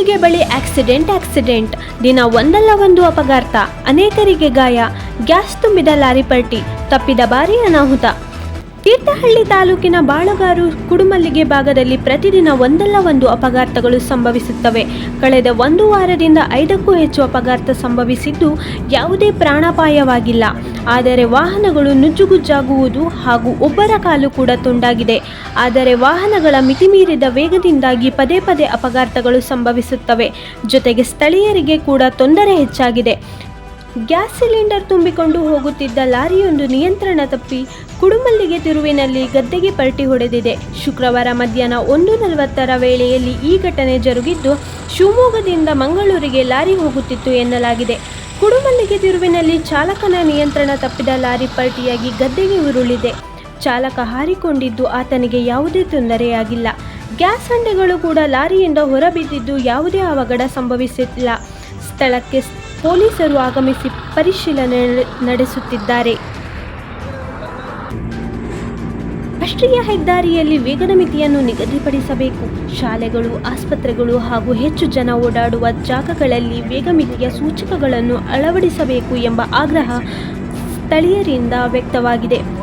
ಕುಡುಮಲ್ಲಿಗೆ ಬಳಿ accident accident. ದಿನ ಒಂದಲ್ಲ ಒಂದು ಅಪಘಾತ. ಅನೇಕರಿಗೆ ಗಾಯ. ಗ್ಯಾಸ್ ತುಂಬಿದ ಲಾರಿ ಪಲ್ಟಿ. ತಪ್ಪಿದ ಬಾರಿ ಅನಾಹುತ. ತೀರ್ಥಹಳ್ಳಿ ತಾಲೂಕಿನ ಬಾಳಗಾರು ಕುಡುಮಲ್ಲಿಗೆ ಭಾಗದಲ್ಲಿ ಪ್ರತಿದಿನ ಒಂದಲ್ಲ ಒಂದು ಅಪಘಾತಗಳು ಸಂಭವಿಸುತ್ತವೆ. ಕಳೆದ ಒಂದು ವಾರದಿಂದ ಐದಕ್ಕೂ ಹೆಚ್ಚು ಅಪಘಾತ ಸಂಭವಿಸಿದ್ದು ಯಾವುದೇ ಪ್ರಾಣಾಪಾಯವಾಗಿಲ್ಲ. ಆದರೆ ವಾಹನಗಳು ನುಜ್ಜುಗುಜ್ಜಾಗುವುದು ಹಾಗೂ ಒಬ್ಬರ ಕಾಲು ಕೂಡ ತುಂಡಾಗಿದೆ. ಆದರೆ ವಾಹನಗಳ ಮಿತಿಮೀರಿದ ವೇಗದಿಂದಾಗಿ ಪದೇ ಪದೇ ಅಪಘಾತಗಳು ಸಂಭವಿಸುತ್ತವೆ. ಜೊತೆಗೆ ಸ್ಥಳೀಯರಿಗೆ ಕೂಡ ತೊಂದರೆ ಹೆಚ್ಚಾಗಿದೆ. ಗ್ಯಾಸ್ ಸಿಲಿಂಡರ್ ತುಂಬಿಕೊಂಡು ಹೋಗುತ್ತಿದ್ದ ಲಾರಿಯೊಂದು ನಿಯಂತ್ರಣ ತಪ್ಪಿ ಕುಡುಮಲ್ಲಿಗೆ ತಿರುವಿನಲ್ಲಿ ಗದ್ದೆಗೆ ಪಲ್ಟಿ ಹೊಡೆದಿದೆ. ಶುಕ್ರವಾರ ಮಧ್ಯಾಹ್ನ ಒಂದು ನಲವತ್ತರ ವೇಳೆಯಲ್ಲಿ ಈ ಘಟನೆ ಜರುಗಿದ್ದು, ಶಿವಮೊಗ್ಗದಿಂದ ಮಂಗಳೂರಿಗೆ ಲಾರಿ ಹೋಗುತ್ತಿತ್ತು ಎನ್ನಲಾಗಿದೆ. ಕುಡುಮಲ್ಲಿಗೆ ತಿರುವಿನಲ್ಲಿ ಚಾಲಕನ ನಿಯಂತ್ರಣ ತಪ್ಪಿದ ಲಾರಿ ಪಲ್ಟಿಯಾಗಿ ಗದ್ದೆಗೆ ಉರುಳಿದೆ. ಚಾಲಕ ಹಾರಿಕೊಂಡಿದ್ದು, ಆತನಿಗೆ ಯಾವುದೇ ತೊಂದರೆಯಾಗಿಲ್ಲ. ಗ್ಯಾಸ್ ಹಂಡೆಗಳು ಕೂಡ ಲಾರಿಯಿಂದ ಹೊರಬಿದ್ದಿದ್ದು, ಯಾವುದೇ ಅವಘಡ ಸಂಭವಿಸಿಲ್ಲ. ಸ್ಥಳಕ್ಕೆ ಪೊಲೀಸರು ಆಗಮಿಸಿ ಪರಿಶೀಲನೆ ನಡೆಸುತ್ತಿದ್ದಾರೆ. ರಾಷ್ಟ್ರೀಯ ಹೆದ್ದಾರಿಯಲ್ಲಿ ವೇಗದ ಮಿತಿಯನ್ನು ನಿಗದಿಪಡಿಸಬೇಕು. ಶಾಲೆಗಳು, ಆಸ್ಪತ್ರೆಗಳು ಹಾಗೂ ಹೆಚ್ಚು ಜನ ಓಡಾಡುವ ಜಾಗಗಳಲ್ಲಿ ವೇಗ ಮಿತಿಯ ಸೂಚಕಗಳನ್ನು ಅಳವಡಿಸಬೇಕು ಎಂಬ ಆಗ್ರಹ ಸ್ಥಳೀಯರಿಂದ ವ್ಯಕ್ತವಾಗಿದೆ.